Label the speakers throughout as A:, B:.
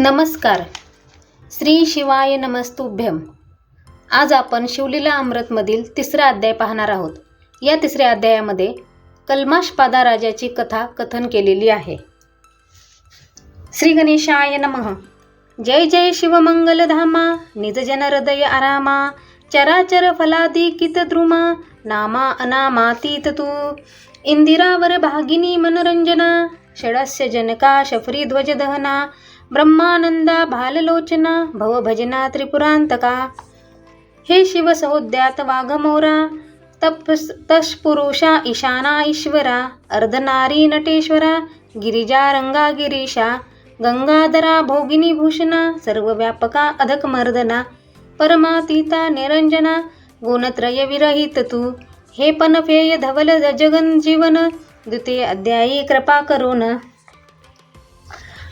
A: नमस्कार. श्री शिवाय नमस्तुभ्यम. आज आपण शिवलीला अमृतमधील तिसरा अध्याय पाहणार आहोत. या तिसऱ्या अध्यायामध्ये कल्माशपादा राजाची कथा कथन केलेली आहे. श्री गणेशाय नमः. जय जय शिवमंगलधामा निजजन हृदय आरामा चराचर फलादी कित द्रुमा नामा अनामातीत तू. इंदिरावर भागिनी मनोरंजना षडस्य जनका शफरी ध्वज दहना ब्रह्मानंदा भाललोचना भवभजना त्रिपुरांतका. हे शिव सहोद्यात वाघमोरा तप ईशाना ईश्वरा अर्धनारी नटेश्वरा गिरिजा रंगा गिरीशा गंगाधरा भोगिनी भूषणा सर्वव्यापका अधक मर्दना परमातीता निरंजना गुणत्रय विरहित तू. हे पनफेय धवल जगन जीवन द्वितीय अध्यायी कृपा करून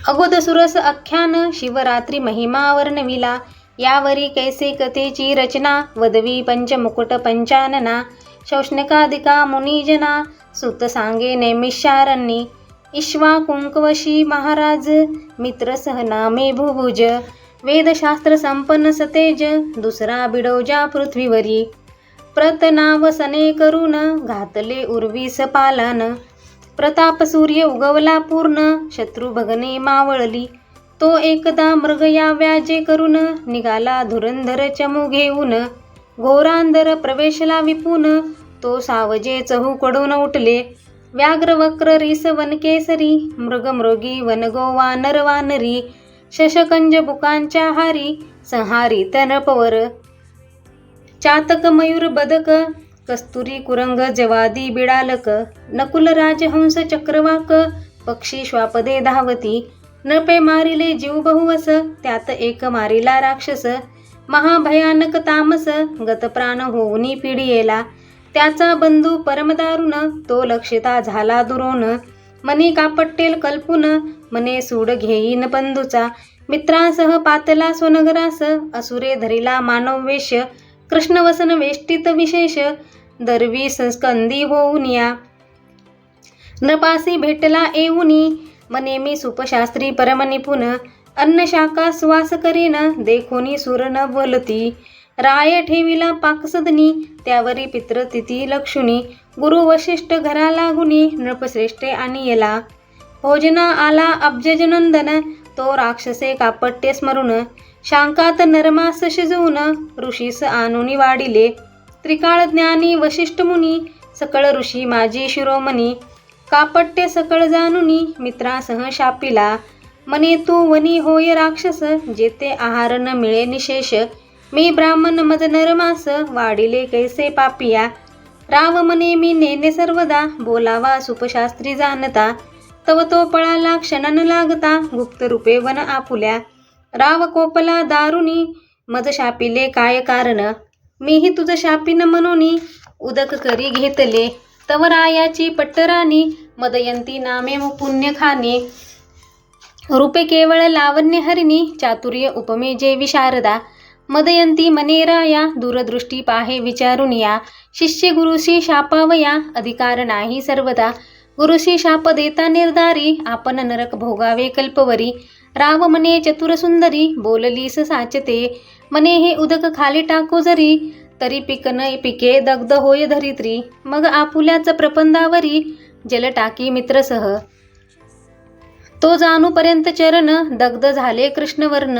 A: अगोद सुरस आख्यान शिवरात्री महिमा वर्णविला यावरी कैसे कथेची रचना वदवी पंचमुकुट पंचानना शौष्णकादिका मुनिजना सुत सांगे नेमिषारण्णी इश्वा कुंकवशी महाराज मित्रसह नामे भुभुज वेदशास्त्र संपन्न सतेज दुसरा बिडोजा पृथ्वीवरी प्रतनाव सने करून घातले उर्वीस पालान प्रताप सूर्य उगवला पूर्ण. शत्रुभगने मावळली. तो एकदा मृग या व्याजे करून निघाला धुरंधर चमू घेऊन. गोरांधर प्रवेशला विपून. तो सावजे चहूकडून उठले. व्याघ्र वक्र रिस वनकेसरी मृग मृगी वनगो वानर वानरी. शशकंज बुकांच्या हारी. संहारी तनपवर. चातक मयूर बदक. कस्तुरी कुरंग जवादी बिडालक नकुल राजहंस चक्रवाक पक्षी श्वापदे धावती नपे मारिले जीव बहुवस त्यात एक मारिला राक्षस महाभयानक तामस गतप्राण होऊनी पिढियेला त्याचा बंधू परमदारुण तो लक्षिता झाला दुरोन मनी कापट्टेल कल्पून मने सूड घेईन बंधूचा. मित्रांसह पातला स्वनगरास असुरे धरिला मानव वेश कृष्णवसन वेष्टित विशेष दरवी संस्कंदी होऊन या. नपासी भेटला येऊनी. मनेमी सुपशास्त्री परमनिपुन अन्नशाखा श्वास करीन. देखोनी सुर न बोलती. राय ठेविला पाकसदनी. त्यावरी पित्रतिथी लक्ष्मी गुरु वशिष्ठ घरा लागुनी. नृपश्रेष्ठे आणि येला भोजना आला अब्जजनंदन. तो राक्षसे कापट्टे स्मरून. शांकात नरमास शिजवून. ऋषीस आणून वाढिले त्रिकाळ ज्ञानी वशिष्ठ मुनी सकळ ऋषी माझी शिरोमणी कापट्य सकळ जानुनी मित्रासह शापिला मने तू वनी होय राक्षस जेते आहार न मिळे निशेष मी ब्राह्मण मज नरमास वाढिले कैसे पापिया? राव मने मी नेने सर्वदा बोलावा सुपशास्त्री जाणता तव तो पळाला क्षणन लागता गुप्त रूपे वन आपुल्या. राव कोपला दारुनी मज शापिले काय कारण? मीही तुझं शापिन म्हणून उदक करी घेतले. तव रायाची पट्टराणी मदयंती नामे पुण्य खानी. रूपे केवळ लावण्य हरिणी चातुर्य उपमे जे विशारदा मदयंती मनेराया दूरदृष्टी पाहे विचारून या. शिष्य गुरुशी शापावया अधिकार नाही सर्वदा. गुरुशी शाप देता निर्धारी आपण नरक भोगावे कल्पवरी. राव मने चतुर सुंदरी बोललीस साचते. मने हे उदक खाली टाको जरी तरी पिक न पिके दग्ध होय धरित्री मग आपुल्याच प्रपंदावरी जल टाकी मित्रसह. तो जाणूपर्यंत चरण दग्ध झाले कृष्णवर्ण.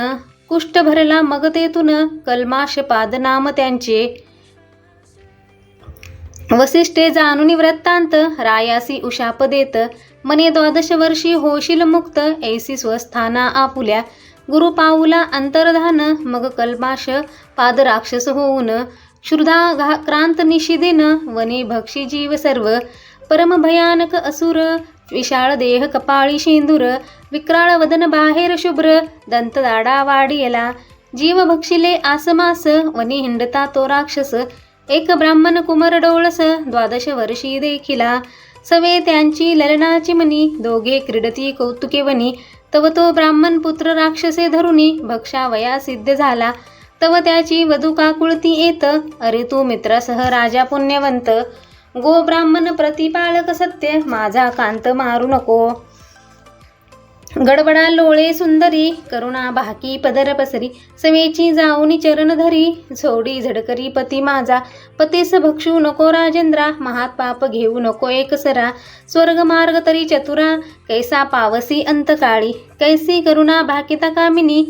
A: कुष्ठ भरला मग तेथून कल्माश पादनाम त्यांचे. वसिष्ठे जाणून वृत्तांत रायासी उशाप देत. मने द्वादश वर्षी होशील मुक्त ऐसी स्वस्थाना आपुल्या. गुरु पाऊला अंतर्धान मग कल्पाश पादराक्षस होऊन क्षुधा घा क्रांत निशिदिन वने भक्षी जीव सर्व परम भयानक असुर विशाळ देह कपाळी शेंदूर विक्राळ वदन बाहेर शुभ्र दंत दाडा वाडियला जीव भक्षिले आसमास वनी हिंडता तो राक्षस एक ब्राह्मण कुमर डोळस द्वादश वर्षी देखिला सवे त्यांची ललनाची मनी दोघे क्रीडती कौतुके वनी तव तो ब्राह्मण पुत्र राक्षसे धरुनी भक्षावया सिद्ध झाला. तव त्याची वधू काकुळती येत अरे तू मित्रासह राजा पुण्यवंत. गो ब्राह्मण प्रतिपालक सत्य माझा कांत मारू नको. गडबडा लोळे सुंदरी करुणा भाकी पदर पसरी समेची जाऊनी चरण धरी झोडी झडकरी पती माझा पतीस भक्षू नको राजेंद्रा महात पाप घेऊ नको एकसरा स्वर्ग मार्ग तरी चतुरा कैसा पावसी अंतकाळी कैसी करुणा भाकिता कामिनी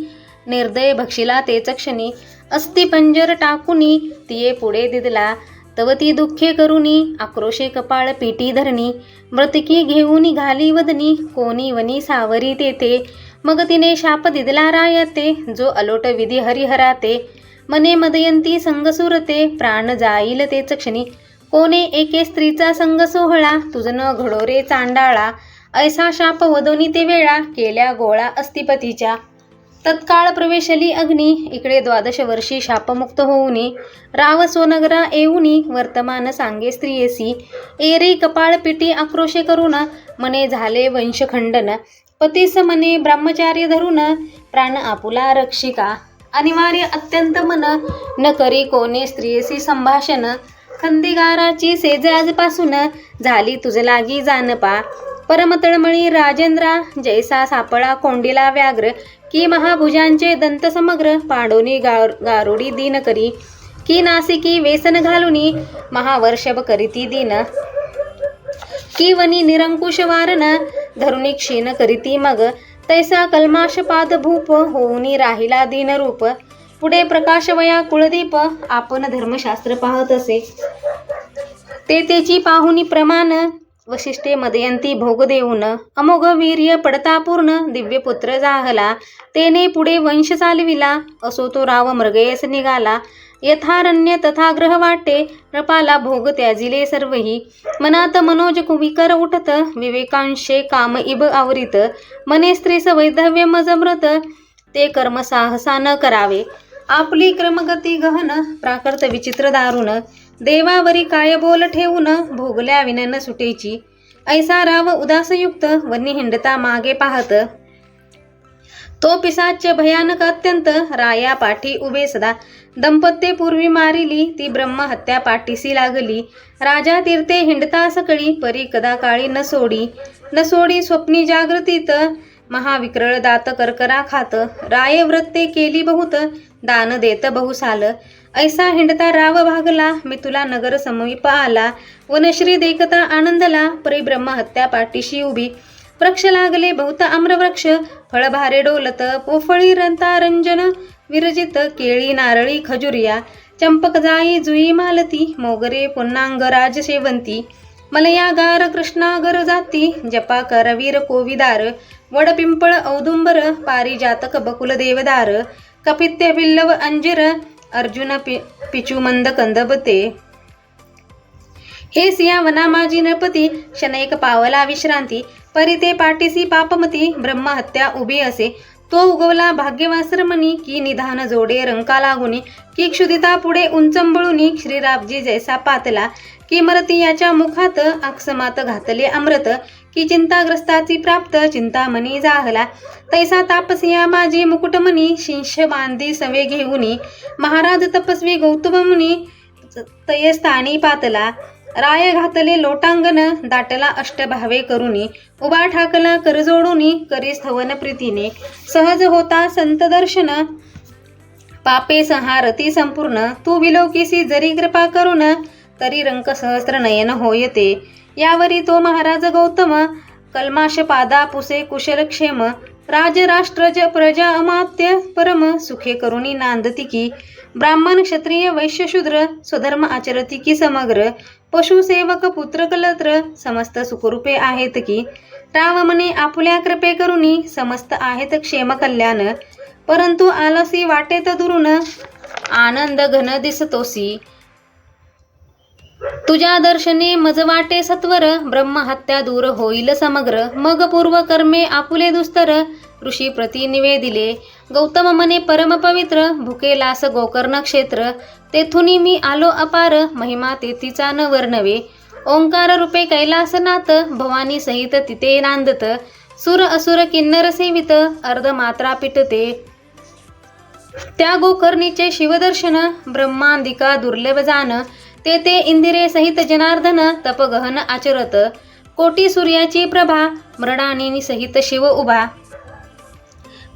A: निर्दय भक्षिला तेच क्षणी अस्थिपंजर टाकुनी तिये पुढे दिदला तव ती दुःखे करुनी आक्रोशे कपाळ पिटी धरणी मृतकी घेऊन घाली वदनी कोणी वनी सावरी तेथे मग तिने शाप दिदला रायते जो अलोट विधी हरिहराते. मने मदयंती संगसुरते प्राण जाईल तेच क्षणी. कोणे एके स्त्रीचा संग सोहळा तुझन घडोरे चांडाळा. ऐसा शाप वदोनी ते वेळा केल्या गोळा अस्तिपतीच्या. तत्काळ प्रवेशली अग्नी. इकडे द्वादश वर्षी शापमुक्त होऊनी राव सोनगरा येऊनी वर्तमान सांगे स्त्रियसी एरी कपाळ पिटी आक्रोशे करून मने झाले वंशखंडन. पतीस मने ब्रह्मचार्य धरून प्राण आपुला रक्षिका. अनिवार्य अत्यंत मन न करी कोणे स्त्रियसी संभाषण. खंदिगाराची सेज आजपासून झाली तुझ लागी जानपा परमतळमळी राजेंद्रा जैसा सापळा कोंडीला व्याघ्र. की महाभुजांचे दंतसमग्र पांडोनी गार गारुडी दीन करी. की नासिकी वेसन घालुनी महावर्षभ करीती दीन. की वनी निरंकुश वारण धरुणी क्षीण करीती मग. तैसा कल्माश पाद भूप होऊनी राहिला दीनरूप पुढे प्रकाशवया कुळदीप आपण धर्मशास्त्र पाहत असे. ते तेची पाहुनी प्रमाण वशिष्ठे मदयंती भोग देऊन अमोघ वीर्य पडता पूर्ण दिव्य जाहला. तेने पुढे वंश चालविला. असो तो राव मृगयस निघाला. यथारण्य तथा ग्रह वाटे. नृपाला भोग त्याजिले सर्वही. मनात मनोज कुविकर उठत. विवेकांशे काम इब आवरित. मने स्त्रीस वैधव्य मजमृत. ते कर्म साहसा न करावे. आपली क्रमगती गहन. प्राकृत विचित्र दारुण. देवावरी काय बोल ठेवून भोगल्या विनन सुटेची. ऐसा राव उदासयुक्त वन्नी हिंडता मागे पाहत. तो पिसाच भयानक अत्यंत राया पाठी उभे सदा. दंपत्ये पूर्वी मारिली ती ब्रह्महत्या पाठीसी लागली. राजा तीर्थे हिंडता सकळी परी कदा काळी न सोडी. न सोडी स्वप्नी जागृतीत महाविक्रळ दात करकरा खात. राय व्रते केली बहुत दान देत बहुसाल. ऐसा हिंडता राव भागला मी तुला नगर समीप आला वनश्री देखता आनंदला परिब्रह्म हत्या पाठीशी उभी. वृक्ष लागले बहुत आम्रवृक्ष फळभारे डोलत पोफळी रंता रंजन. विरजित केळी नारळी खजुरिया. चंपक जाई जुई मालती. मोगरे पुन्नांग राज शेवंती. मलयागार कृष्णागर जाती. जपा करवीर कोविदार. वडपिंपळ औदुंबर पारिजातक बकुल देवदार. कपित्य बिल्लव अंजिर. अर्जुन पि पिचुमंद कंदबते. हे सिया वनामाजी नृपती शनैक पावला विश्रांती परिते पाटीसी पापमती ब्रह्महत्या उभी असे. तो उगवला भाग्यवास्रमणी की निधान जोडे रंका लागुनी की क्षुदिता पुढे उंचंबळुनी श्रीराबजी जैसा पातला की मरती याच्या मुखात अक्षमात घातले अमृत. की चिंताग्रस्ताची प्राप्त चिंतामणी जाहला. तैसा तापसिया माझी मुकुटमणी शिंश बांधी सवे घेऊनी. महाराज तपस्वी गौतममुनी तयस्थानी पातला. राय घातले लोटांगण दाटला अष्टभावे करुनी. उभा ठाकला करजोडूनी करी स्थवन प्रीतीने. सहज होता संत दर्शन. पापे संहारती संपूर्ण. तू विलोकिसी जरी कृपा करून तरी रंक सहस्र नयन होयते. यावरी तो महाराज गौतम कल्माश पादा पुसे कुशलक्षेम राजराष्ट्रज प्रजा अमात्य परम सुखे करुणी नांदती की ब्राह्मण क्षत्रिय वैश्य शूद्र स्वधर्म आचरती की समग्र पशुसेवक पुत्र कलत्र समस्त सुखरूपे आहेत की राव म्हणे आपुल्या कृपे करुणी समस्त आहेत क्षेम कल्याण परंतु आलसी वाटेत दुरून आनंद घन दिसतोसी. तुझ्या दर्शने मज वाटे सत्वर ब्रह्महत्या दूर होईल समग्र. मग पूर्व कर्मे आपुले दुस्तर ऋषी प्रति निवेदिले. गौतम मने परम पवित्र भुकेलास गोकर्ण क्षेत्र. तेथुनी मी आलो अपार महिमा तेथीचा न वर्णवे. ओंकार रूपे कैलासनाथ भवानी सहित तिथे नांदत. सुर असुर किन्नर सेवित अर्धमात्रा पिटते. त्या गोकर्णीचे शिवदर्शन ब्रह्मांदिका दुर्लभ जान. ते ते इंदिरे सहित जनार्दन तपगहन आचरत. कोटी सूर्याची प्रभा मृडानी सहित शिव उभा.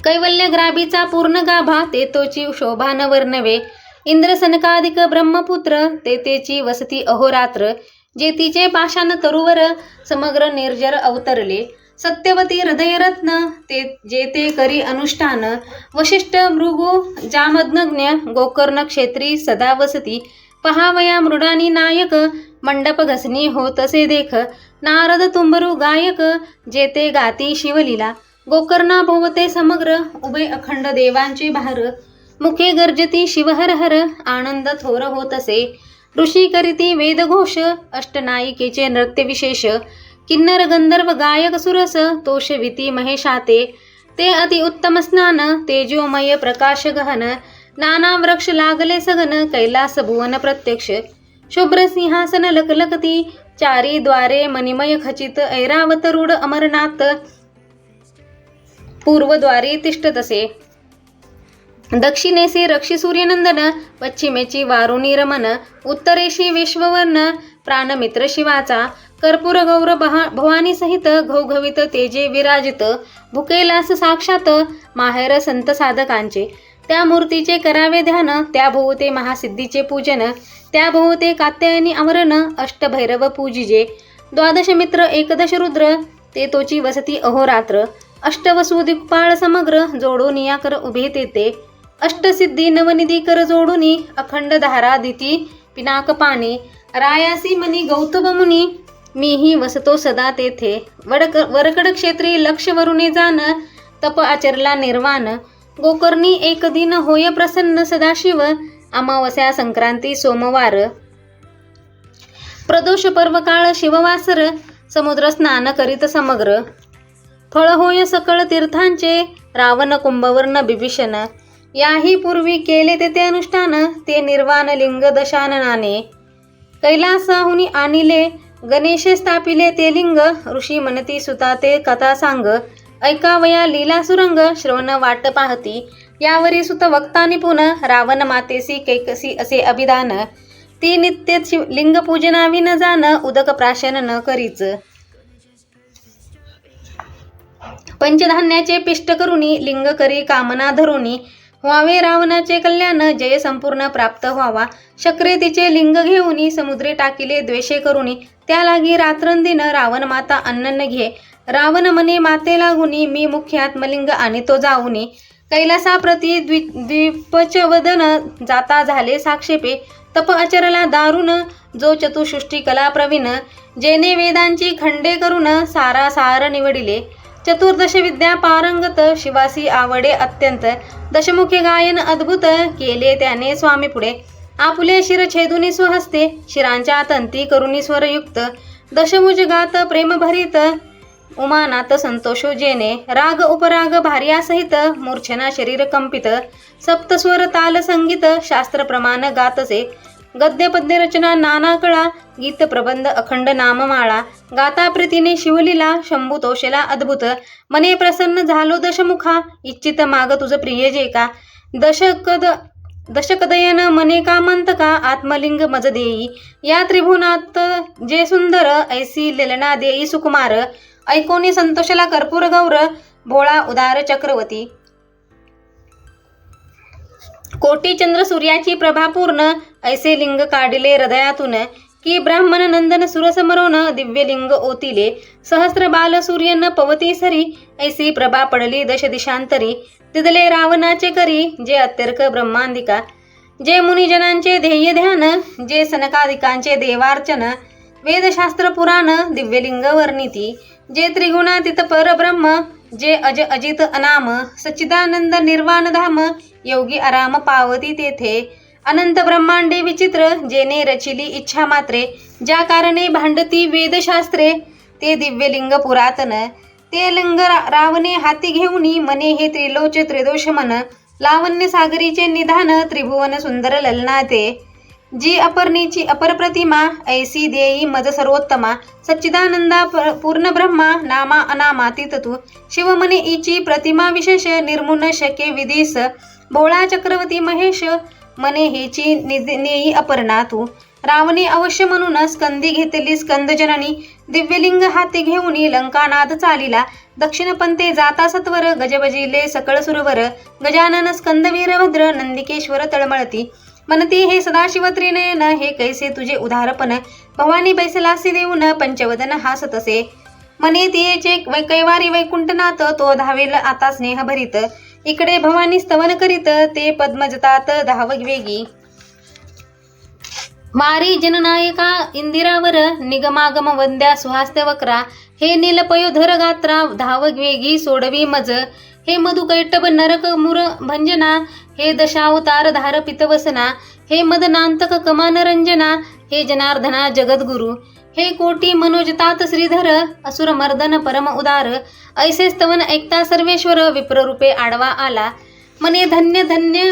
A: कैवल्य ग्राबीचा पूर्ण गाभा तेतोची शोभा न वर्णवे इंद्रसनकाधिक ब्रह्मपुत्र तेतेची वसती अहोरात्र जेतीचे पाषाण तरुवर समग्र निर्जर अवतरले. सत्यवती हृदयरत्न ते जे ते करी अनुष्ठान. वशिष्ठ मृगु जामदनज्ञ गोकर्ण क्षेत्री सदा वसती. पहावया मृडानी नायक मंडप घसनी होतसे देख. नारद तुंबरू गायक जेते गाती शिवलीला. गोकर्णा भोवते समग्र उभे अखंड देवांचे भार. मुखे गर्जती शिवहर हर आनंद थोर होतसे ऋषी करीती वेदघोष अष्टनायिकेचे नृत्य विशेष. किन्नर गंधर्व गायक सुरस तोषविती महेशाते. ते अति उत्तम स्नान तेजोमय प्रकाश गहन. नाना वृक्ष लागले सगन कैलास भुवन प्रत्यक्ष. शुभ्र सिंहासन लकलकती चारी द्वारे मणिमय खचित ऐरावत रूढ अमरनाथ. पूर्वद्वारे तिष्ठतसे दक्षिणेसी रक्षी सूर्यनंदन पश्चिमेची वारुणी रमन उत्तरेशी विश्ववर्ण प्राणमित्र शिवाचा. कर्पूर गौर भवानी सहित घवघवित तेजे विराजित. भुकेलास साक्षात माहेर संत साधकांचे. त्या मूर्तीचे करावे ध्यान त्या भोवते महासिद्धीचे पूजन त्या भोवते कात्यायनी अमरण अष्टभैरव पूजिजे. द्वादश मित्र एकदश रुद्र ते तोची वसती अहोरात्र. अष्टवसुदिक्पाळ समग्र जोडून या कर उभे तेते अष्टसिद्धी नवनिधी कर जोडुनी अखंड धारा दिती पिनाक पाणी. रायासी मनी गौतम मुनी मीही वसतो सदा तेथे. वडक वरकड क्षेत्री लक्ष वरुणे जाण तप आचरला निर्वाण. गोकर्णी एक दिन होय प्रसन्न सदाशिव अमावस्या संक्रांती सोमवार. प्रदोष पर्व काळ शिववासर समुद्र स्नान करीत समग्र. फळ होय सकळ तीर्थांचे रावण कुंभवर्ण बिभीषण याही पूर्वी केले ते ते अनुष्ठान ते निर्वाण लिंग दशाननाने. कैलासाहुनी आणिले गणेशे स्थापिले ते लिंग ऋषी म्हणती सुता ते कथा सांग. ऐकावया लीला सुरंग श्रवण वाट पाहती. यावरी सुत वक्तानी निपुण रावण मातेसी कैकसी असे अभिधान. ती नित्य शिव लिंग पूजनावी न जाण उदक प्राशन न करीच. पंचधान्याचे पिष्ट करुणी लिंग करी कामना धरुणी व्हावे रावणाचे कल्याण जय संपूर्ण प्राप्त व्हावा. शक्रे तिचे लिंग घेऊनी समुद्रे टाकिले द्वेषे करुणी त्या लागी रात्रंदिन रावण माता अन्न घे. रावण म्हणे माते लागुनी मी मुख्य आत्मलिंग आणि तो जाऊनी. कैलासाप्रती द्वि द्विपचवदन जाता झाले साक्षेपे. तप आचरला दारुण जो चतुसृष्टी कला प्रवीण जेने वेदांची खंडे करून सारा सार निवडिले. चतुर्दश विद्या पारंगत शिवासी आवडे अत्यंत. दशमुखे गायन अद्भुत केले त्याने स्वामी पुढे. आपुले शिर छेदुनी स्वहस्ते शिरांच्या तंती करुणी स्वरयुक्त. दशमुज गात प्रेमभरित उमानाथ संतोषो जेने राग उपराग भार्यासहित मूर्छना शरीर कंपित सप्तस्वर ताल संगीत शास्त्र प्रमाण गातसे गद्य पद्य रचना नाना कळा गीत प्रबंध अखंड नाममाळा गाता प्रीतीने शिवलीला शंभूतोषेला अद्भुत मने प्रसन्न झालो दशमुखा इच्छित माग तुझ प्रिय जे का दशकद दशकदयन मने कामंत का आत्मलिंग मज देई या त्रिभुवनात जे सुंदर ऐसी लेलना देई सुकुमार ऐकोनी संतोषला कर्पूर गौर भोळा उदार चक्रवती कोटी चंद्र सूर्याची प्रभा पूर्ण ऐसे लिंग काढिले हृदयातून. की ब्राह्मण नंदन सुरसमरोन दिव्य लिंग ओतिले. सहस्र बाल सूर्य न पवती सरी ऐसी प्रभा पडली दश दिशांतरी. तिथले रावणाचे करी जे अत्यर्क ब्रह्मांदिका जे मुनिजनांचे ध्येय ध्यान जे सनकादिकांचे देवार्चन. वेदशास्त्र पुराण दिव्यलिंग वर्णिती जे त्रिगुणातीत परब्रह्म जे अज अजित अनाम सच्चिदानंद निर्वाण धाम योगी आराम पावती तेथे अनंत ब्रह्मांडे विचित्र जेने रचिली इच्छा मात्रे ज्या कारणे भांडती वेदशास्त्रे ते दिव्यलिंग पुरातन ते लिंग रा- रावणे हाती घेऊनी मने हे त्रिलोच त्रिदोष मन लावण्य सागरीचे निधान त्रिभुवन सुंदर ललनाते जी अपर्णीची अपर प्रतिमा ऐसी देई मज सर्वोत्तमा सच्चिदानंदा प- पूर्ण ब्रह्मा नामा अनामातीत तू शिवमने इची प्रतिमा विशेष निर्मुन शके विधीस भोळा चक्रवर्ती महेश मने हेची निधि- नेई अपर्णा तू. रावणे अवश्य म्हणून स्कंदी घेतली स्कंदजननी दिव्यलिंग हाती घेऊन लंकानाद चालिला. दक्षिणपंथे जाता सत्वर गजबजिले सकळ सुरवर गजानन स्कंदवीरभद्र नंदिकेश्वर तळमळती. म्हणती हे सदाशिव त्रिनयन हे कैसे तुझे उदारपण भवानी बैसलासी देऊन पंचवदन हासतसे मने तियेचे कैवारी वैकुंठनाथ तो धावेल आता स्नेह भरित इकडे भवानी स्तवन करीत ते पद्मजतात धाव वेगी. मारी जननायका इंदिरावर निगमागम वंद्या सुहास्त्य वक्रा हे नीलपयोधर गात्रा धाव वेगी सोडवी मज. हे मधुकैटब नरक मुर भंजना हे दशावतार धार पितवसना हे मदनांतक कमान रंजना हे जनार्दना जगद्गुरु हे कोटी मनोजतात श्रीधर असुर मर्दन परम उदार ऐसे स्तवन ऐकता सर्वेश्वर विप्ररूपे आडवा आला. मने धन्य धन्य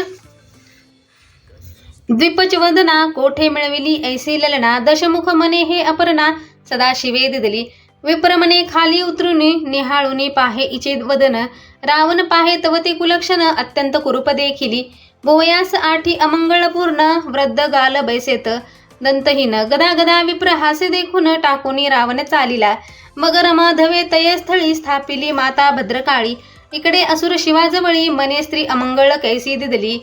A: द्विपच वदना कोठे मिळविली ऐसे ललना दशमुख मने हे अपर्णा सदाशिवे दिदली. विप्रमने खाली उतरून निहाळून पाहे इचे वदन. रावण पाहे तव ते कुलक्षण अत्यंत कुरूप देखिली भोयास आठी अमंगळपूर्ण वृद्ध गाल बैसेत. दंतहीन गदा गदा विप्र हासे देखून टाकूनी रावण चालिला. मग रमाधवे तयस्थळी स्थापिली माता भद्रकाळी. इकडे असुर शिवाजवळी मने स्त्री अमंगळ कैसी दिदली.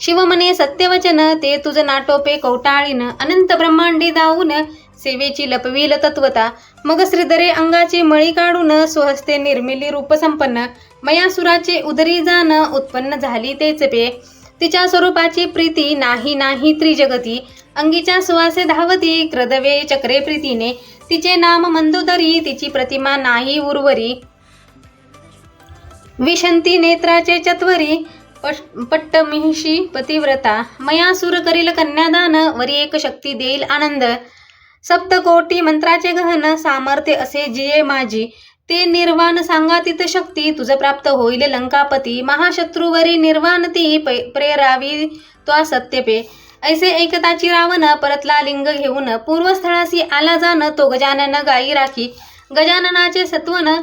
A: शिवमने सत्यवचन ते तुझ नाटोपे कौटाळीन. अनंत ब्रह्मांडी दावून सेवेची लपवील तत्वता. मग श्रीधरे अंगाची मळी काढून स्वहस्ते निर्मिली रूपसंपन्न. मयासुराचे उदरी जाण उत्पन्न झाली तेच पे. तिच्या स्वरूपाची प्रीती नाही नाही त्रिजगती. अंगीच्या सुवासे धावती क्रदवे चक्रे प्रीतीने. तिचे नाम मंदोदरी तिची प्रतिमा नाही उर्वरी. विशंती नेत्राचे चत्वरी पट- पट्टमिहिषी पतिव्रता. मया सुर करील कन्यादान वरी एक शक्ती देईल आनंद. सप्तकोटी मंत्राचे गहन सामर्थ्य असे जिये माझी. ते निर्वाण सांगातीत शक्ती तुझ प्राप्त होईल लंकापती. महाशत्रूवरी निर्वाण ती प्रेरावी त्वा सत्यपे. ऐसे एकताची रावण परतला लिंग घेऊन. पूर्वस्थळासी आला जाण तो गजानन गायी राखी. गजाननाचे सत्वन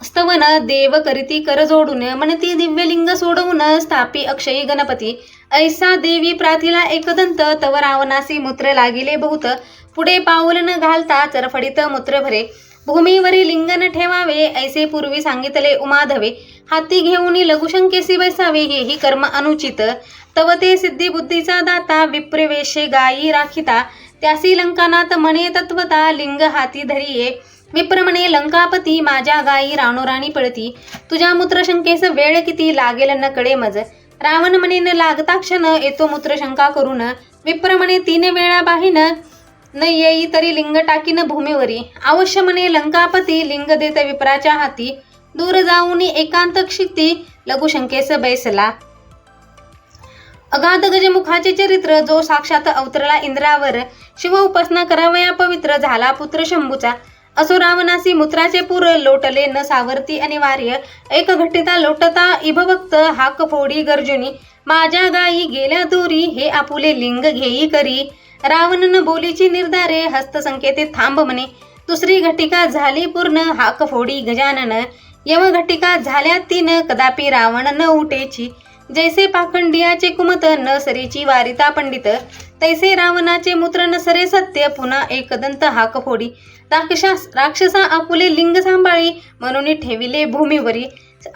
A: स्तवन देव करीती कर जोडून. म्हणती दिव्यलिंग सोडवून स्थापी अक्षयी गणपती. ऐसा देवी प्राथिला एकदंत तव रावणासी मूत्र लागिले बहुत. पुढे पाऊल न घालता चरफडीत मूत्र भरे भूमीवरी लिंग न ठेवावे ऐसे पूर्वी सांगितले उमाधवे. हाती घेऊन लघुशंकेसी बैसावे हेही कर्म अनुचित. तव ते सिद्धी बुद्धीचा दाता विप्रवेशे गायी राखिता. त्यासी लंकानात म्हणे तत्वता लिंग हाती धरिये. विप्रमणे लंकापती माझ्या गायी राणोराणी पळती. तुझ्या मूत्रशंकेस वेळ किती लागेल न कळे मज. रावण म्हणे न लागता क्षण येतो मूत्रशंका करून. विप्रमणे तीन वेळा बाहीन. न येई तरी लिंग टाकीन भूमीवरी. अवश्य म्हणे लंकापती लिंग देत विप्राच्या हाती. दूर जाऊन एकांत क्षिती लघुशंकेस बैसला. अगाध गजमुखाचे चरित्र जो साक्षात अवतरला इंद्रावर शिव उपासना करावया पवित्र झाला पुत्र शंभूचा. असो रावणासी मूत्राचे पूर लोटले न सावरती अनिवार्य. एक घटिता लोटता इभभक्त हाक फोडी गर्जुनी. माझ्या गायी गेल्या दोरी हे आपुले लिंग घेई करी. रावणन बोलीची निर्धारे हस्तसंकेते थांब म्हणे. दुसरी घटिका झाली पूर्ण हाक फोडी गजानन. यम घटिका झाल्या तीन कदापि रावण न उठेची. जैसे पाखंडियाचे कुमत न सरीची वारिता पंडित. तैसे रावणाचे मूत्र न सरे सत्य पुन्हा एकदंत हाक फोडी राक्षसा राक्षसा आपुले लिंग सांभाळी म्हणून ठेविले भूमीवरी.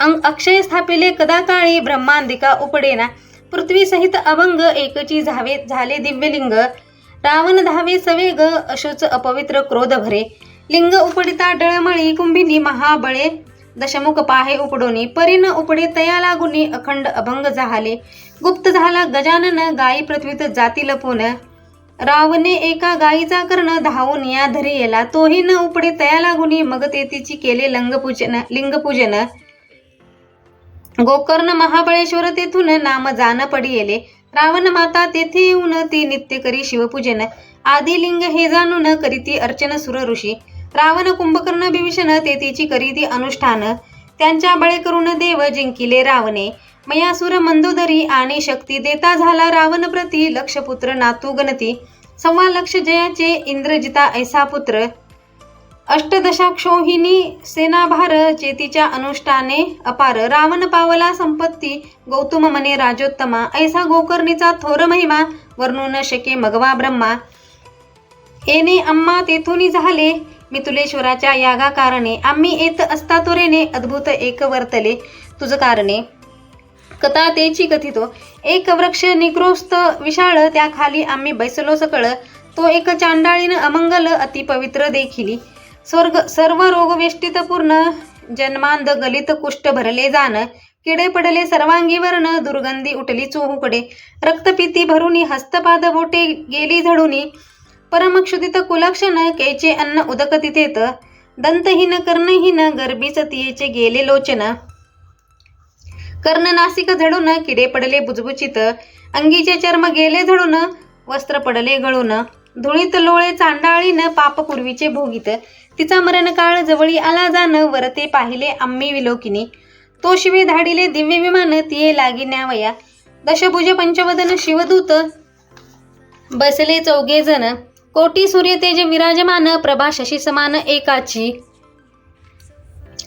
A: अंग अक्षय स्थापिले कदा काळी ब्रह्मांदिका उपडेना. पृथ्वी सहित अभंग एकची झावे झाले दिव्यलिंग. रावण धावे सवेग अशोच अपवित्र क्रोध भरे. लिंग उपडिता डळमळी कुंभिनी महाबळे. दशमुख पाहे उपडोनी परीन उपडे तया लागुनी अखंड अभंग झाले. गुप्त झाला गजानन गायी पृथ्वीत जाती लपून रावणे एका गायीचा कर्ण धावून या धरी येला. तोही न उपडे तया लागुनी मग ते तिची केले लंगपूजन लिंगपूजन गोकर्ण महाबळेश्वर तेथून नाम जान पडी येले. रावण माता तेथे येऊन ती नित्य करी शिवपूजन. आदिलिंग हे जाणून करीती अर्चन सुर ऋषी. रावण कुंभकर्ण बिभीषण ते करीती अनुष्ठान. त्यांच्या बळे करून देव जिंकिले रावणे. मयासुर मंदोदरी आणि शक्ती देता झाला रावण प्रती लक्षपुत्र नातू गणती. सव्वा लक्ष जयाचे इंद्रजिता ऐसा पुत्र. अष्टदशाक्षोहिणी सेनाभार चेतीच्या अनुष्ठाने अपार. रावण पावला संपत्ती गौतम मने राजोत्तमा ऐसा गोकर्णीचा थोर महिमा वर्णू न शके मगवा ब्रह्मा. येणे अम्मा तेथुनी झाले मितुलेश्वराच्या यागा कारणे आम्ही येत असता तोरेने अद्भुत एक वर्तले तुझ कारणे. कथा तेची कथितो. एक वृक्ष निक्रोस्त विशाळ त्या खाली आम्ही बैसलो सकळ. तो एक चांडाळीन अमंगल अति पवित्र देखिली. स्वर्ग सर्व रोगवेष्टित पूर्ण जन्मांध गलित कुष्ठ भरले जाण किडे पडले सर्वांगी वर्ण दुर्गंधी उठली चोहुकडे. रक्तपिती भरुनी हस्तपाद बोटे गेली झडुनी. परमक्षुदित कुलक्षण कैचे अन्न उदक तिथेत दंतहीन कर्णहीन गर्भीच तियेचे गेले लोचन. कर्ण नासिक झडून किडे पडले बुजबुचित अंगीचे चर्म गेले झडून वस्त्र पडले गळून. धुळीत लोळे चांडाळीन पाप पूर्वीचे भोगीत तिचा मरण काळ जवळी आला जाण वरते पाहिले आम्ही विलोकिनी. तो शिवे धाडिले दिव्य विमान तिये लागी न्यावया. दशभुज पंचवदन शिवदूत बसले चौघे जण. कोटी सूर्य तेज विराजमान प्रभा शशी समान एकाची.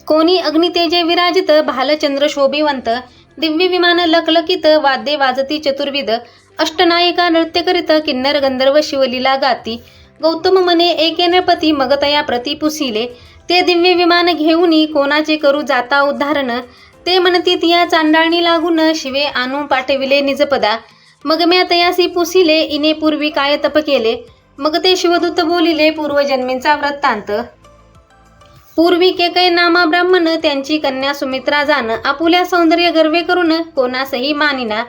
A: कोणी अग्नितेजे विराजित भालचंद्र शोभिवंत. दिव्य विमान लकलकित वाद्ये वाजती चतुर्विध. अष्टनायिका नृत्य करीत किन्नर गंधर्व शिवलीला गाती. गौतम मने एकेने मगतया प्रती पुसिले. ते दिव्य विमान घेऊनी कोणाचे करू जाता उद्धारण ते म्हणती तिया चांडाळणी लागून शिवे आणून पाठविले निजपदा. मग म्या तयासी पुसिले इने पूर्वी काय तप केले मग ते शिवदूत बोलिले पूर्वजन्मींचा वृत्तांत. पूर्वी केकय नामा ब्राह्मण त्यांची कन्या सुमित्रा जाण आपुल्या सौंदर्य गर्वे करून कोणासही मानिना.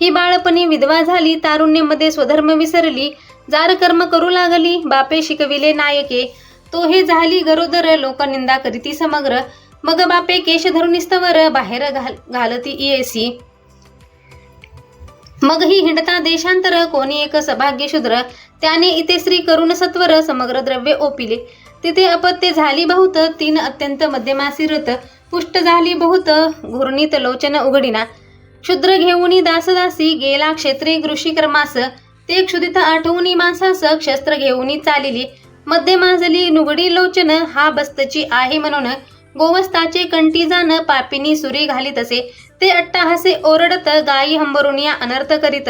A: ही बाळपणी विधवा झाली तारुण्यमध्ये स्वधर्म विसरली जार कर्म करू लागली बापे शिकविले नायके तो हे झाली गरोदर लोकनिंदा करीती समग्र मग बापे केश धरुनिस्तवर बाहेर घाल घालती इयसी मग ही हिंडता देशांतर कोणी एक सभाग्य शूद्र त्याने इथे श्री करुण सत्वर समग्र द्रव्य ओपिले. तिथे अपत्य झाली बहुत तीन अत्यंत मध्यमासी रथ पुष्ट झाली बहुत घुरणीत लोचन उघडिना. क्षुद्र घेऊनी दासदासी गेला क्षेत्री कृषिकर्मास ते क्षुदित आठवणी माणसास शस्त्र घेऊनी चालिली. मध्ये माजली नुगडी लोचन हा बस्तची आहे म्हणून गोवस्ताचे कंटी जाण पापिनी सुरी घालीत असे. ते अट्टाहसे ओरडत गायी हंबरुनिया अनर्थ करीत.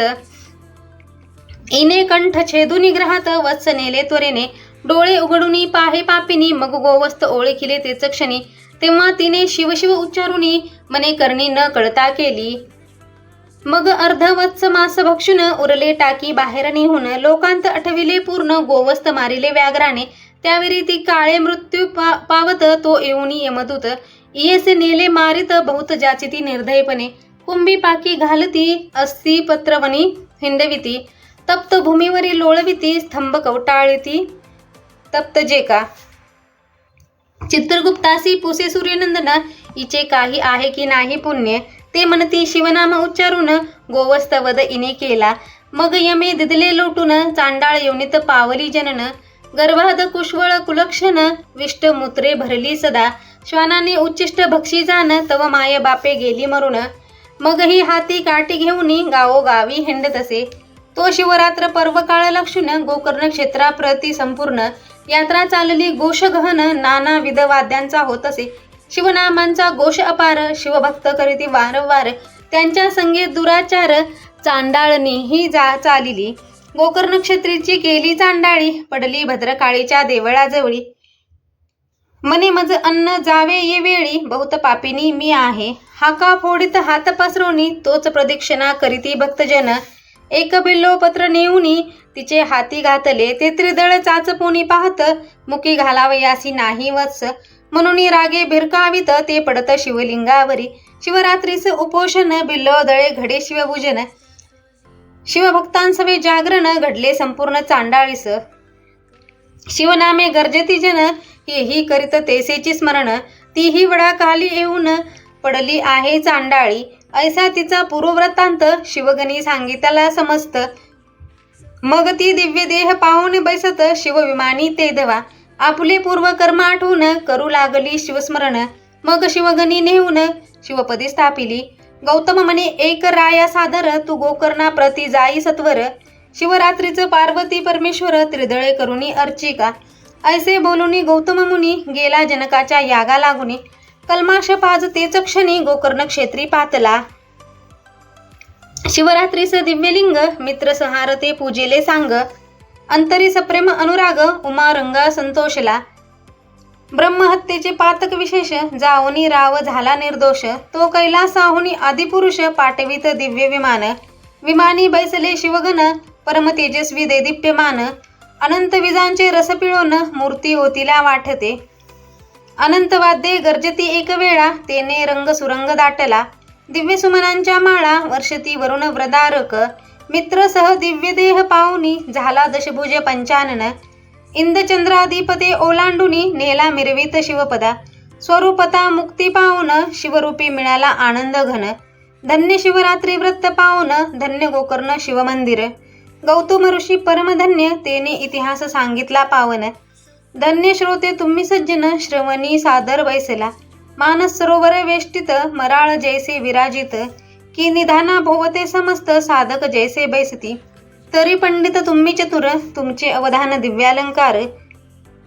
A: इने कंठ छेदुनी ग्रहात वत्स नेले त्वरेने. डोळे उघडुनी पाहे पापिनी मग गोवस्त ओळखिले तेच क्षणी. तेव्हा तिने शिवशिव उच्चारुनी मने करणी न कळता केली. मग अर्धवत्स मास भक्षण उरले टाकी बाहेर निहून लोकांत आठविले पूर्ण गोवस्त मारिले व्याघ्राने. त्यावेळी ती काळे मृत्यू पा पावत तो येऊनी यमदूत येस नेले मारित बहुत जाची ती निर्दयपणे. कुंभी पाकी घालती अस्सी पत्रवणी हिंडविती. तप्त भूमीवरी लोळविती स्तंभ कवटाळीती. तप्त जेका चित्रगुप्तासी पुसे सूर्यनंदन इचे काही आहे की नाही पुण्य? ते म्हणती शिवनाम उच्चारून गोवस्त वध इने केला. मग यमे दिदले लोटून चांडाळ योनित पावली जनन. गर्भाद कुशवळ कुलक्षण विष्ट मूत्रे भरली सदा. श्वानाने उच्चिष्ट भक्षी जाण तव माय बापे गेली मरून मग ही हाती काठी घेऊन गावोगावी हिंडत असे. तो शिवरात्र पर्व काळ लक्षून गोकर्ण क्षेत्राप्रती संपूर्ण. यात्रा चालली घोष गहन नाना विध वाद्यांचा होत असे. शिवनामांचा घोष अपार शिवभक्त करीती वारंवार त्यांच्या संगे दुराचार चांडाळणी ही जा चालिली. गोकर्ण क्षेत्रीची केली चांडाळी पडली भद्रकाळीच्या देवळाजवळी. मने मज अन्न जावे ये वेळी बहुत पापिनी मी आहे. हाका फोडित हात पसरोनी तोच प्रदक्षिणा करीती भक्तजन. एक बिल्लो पत्र नेऊनी तिचे हाती घातले ते त्रिदळ चाचपोनी पाहत मुकी घालावयासी नाही वत्स. म्हणून रागे भिरकावित ते पडत शिवलिंगावरी. शिवरात्रीचे उपोषण बिल्लोदळे घडे शिवभूजन. शिवभक्तांसवे जागरण घडले संपूर्ण चांडाळीस शिवनामे गर्जती जन हेही करीत तेसेची स्मरण. तीही वडा काली येऊन पडली आहे चांडाळी. ऐसा तिचा पूर्ववृत्तांत शिवगणी सांगितला समस्त. मग ती दिव्य देह पाहून बैसत शिवविमानी ते धवा. आपले पूर्वकर्म आठवून करू लागली शिवस्मरण. मग शिवगणी नेऊन शिवपदी स्थापिली. गौतम म्हणे एक राया सादर तू गोकर्णा प्रति जाई सत्वर. शिवरात्रीचं पार्वती परमेश्वर त्रिदळे करुणी अर्चिका. ऐसे बोलुनी गौतम मुनी गेला जनकाच्या यागा लागुनी. कल्माश पाज तेच क्षणी गोकर्ण क्षेत्री पातला. शिवरात्रीस दिव्यलिंग मित्र सहारते पूजेले सांग. अंतरी सप्रेम अनुराग उमा रंगा संतोषला. ब्रह्महत्येचे पातक विशेष जाऊनी राव झाला निर्दोष तो कैलासाहुनी आदिपुरुष पाठवित दिव्य विमान. विमानी बैसले शिवगण परम तेजस्वी देदीप्यमान. अनंत विजांचे रस पिळून मूर्ती ओतीला वाटते. अनंत वाद्ये गर्जती एक वेळा तेने रंग सुरंग दाटला. दिव्य सुमनांच्या माळा वर्षती वरुण व्रदारक. मित्रसह दिव्यदेह पाहुनी झाला दशभुज पंचानन. इंदचंद्राधिपते ओलांडुनी नेला मिरवीत शिवपदा. स्वरूपता मुक्ती पाहून शिवरूपी मिळाला आनंद घन. धन्य शिवरात्री व्रत पाहून धन्य गोकर्ण शिवमंदिर. गौतम ऋषी परमधन्य तेने इतिहास सांगितला पावन. धन्य श्रोते तुम्ही सज्जन श्रवणी सादर बैसला मानस सरोवर वेष्टित मराळ जैसे विराजित. की निधाना भोवते समस्त साधक जैसे बैसती. तरी पंडित तुम्ही चतुर तुमचे अवधान दिव्यालंकार.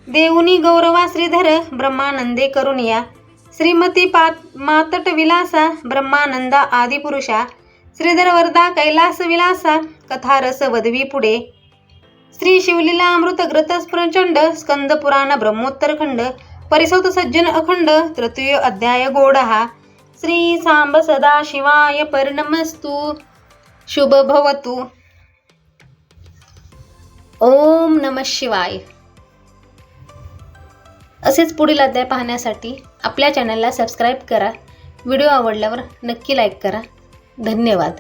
A: देऊनी गौरवा श्रीधर ब्रह्मानंदे करुनिया श्रीमती पात मातट विलासा ब्रह्मानंदा आदिपुरुषा श्रीधर वरदा कैलास विलासा कथारस वदवी पुढे. श्री शिवलीला अमृत ग्रत प्रचंड स्कंद पुराण ब्रह्मोत्तरखंड परिसौत सज्जन अखंड तृतीय अध्याय गोडहा. श्री सांब सदा शिवाय परिणमस्तु। शुभ भवतु। ओम नम शिवाय। असेच पुढील अध्याय पाहण्यासाठी आपल्या चॅनलला सबस्क्राईब करा. व्हिडिओ आवडल्यावर नक्की लाईक करा. धन्यवाद.